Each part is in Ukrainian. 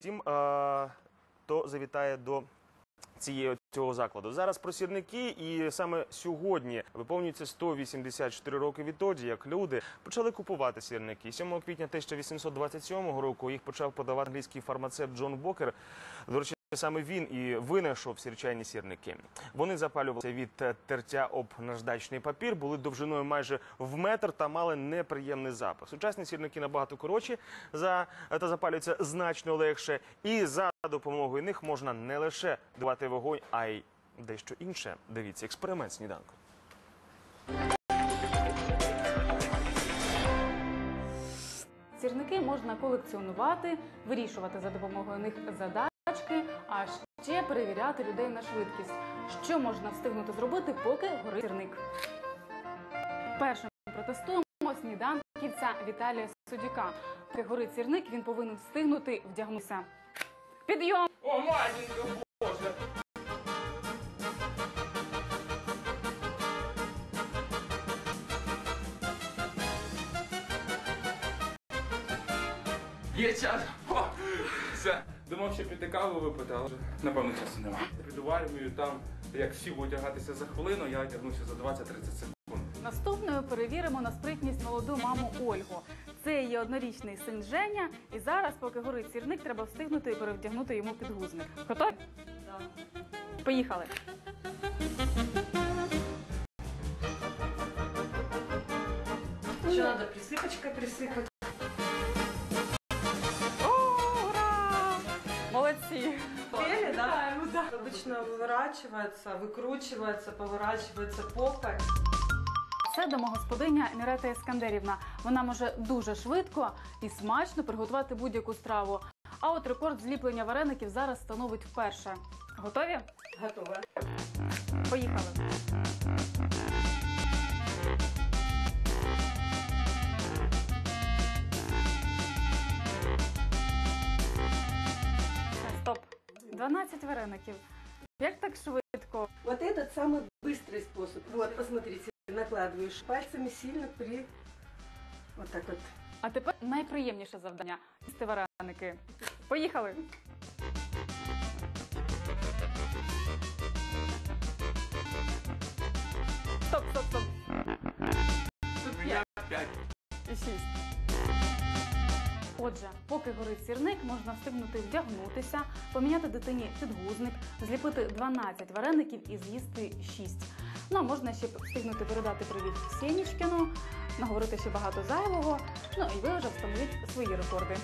Втім, хто завітає до цієї цього закладу. Зараз про сірники, і саме сьогодні виповнюється 184 роки відтоді, як люди почали купувати сірники. 7 квітня 1827 року їх почав подавати англійський фармацевт Джон Бокер. До речі, саме він і винайшов сірчайні сірники. Вони запалювалися від тертя об наждачний папір, були довжиною майже в метр та мали неприємний запах. Сучасні сірники набагато коротші за та запалюються значно легше. І за допомогою них можна не лише давати вогонь, а й дещо інше. Дивіться, експеримент сніданку. Сірники можна колекціонувати, вирішувати за допомогою них задачки, а ще перевіряти людей на швидкість. Що можна встигнути зробити, поки горить сірник? Першим протестуємо сніданківця Віталія Судюка. Поки горить сірник, він повинен встигнути вдягнутися. Підйом! О, матінко, боже! Є час. О, все. Думав, що піти каву випити, але напевно часу немає. Підварюю там, як всі будуть одягатися за хвилину, я одягнуся за 20-30 секунд. Наступною перевіримо на спритність молоду маму Ольгу. Це її однорічний син Женя, і зараз, поки горить сірник, треба встигнути і перевдягнути йому підгузник. Готові? Так. Поїхали. Еще надо присыпочкой присыпать. Молодці! Пели, да? Обычно выворачивается, выкручивается, поворачивается попой. Це домогосподиня Мірета Іскандерівна. Вона може дуже швидко і смачно приготувати будь-яку страву. А от рекорд зліплення вареників зараз становить вперше. Готові? Готово. Поїхали. 12 вареників. Як так швидко? Вот этот самый быстрый способ. Вот, посмотрите, накладываешь пальцами сильно при... Вот так вот. А тепер найприємніше завдання їсти вареники. Поїхали. Стоп, стоп, стоп. Отже, поки горить сірник, можна встигнути вдягнутися, поміняти дитині підгузник, зліпити 12 вареників і з'їсти 6. Ну а можна ще встигнути передати привіт Сєнічкіну, наговорити ще багато зайвого. Ну і ви вже встановіть свої рекорди.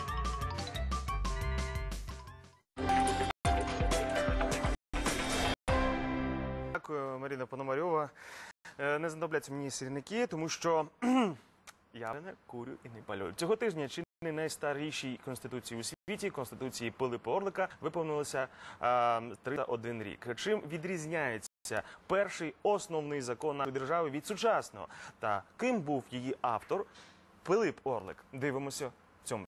Дякую, Маріна Пономарьова. Е, Не знадобляться мені сірники, тому що я не курю і не палю. Цього тижня чинний найстарішій конституції у світі, конституції Пилипа Орлика, виповнилося е, 301 рік. Чим відрізняється перший основний закон нашої держави від сучасного? Та ким був її автор Пилип Орлик? Дивимося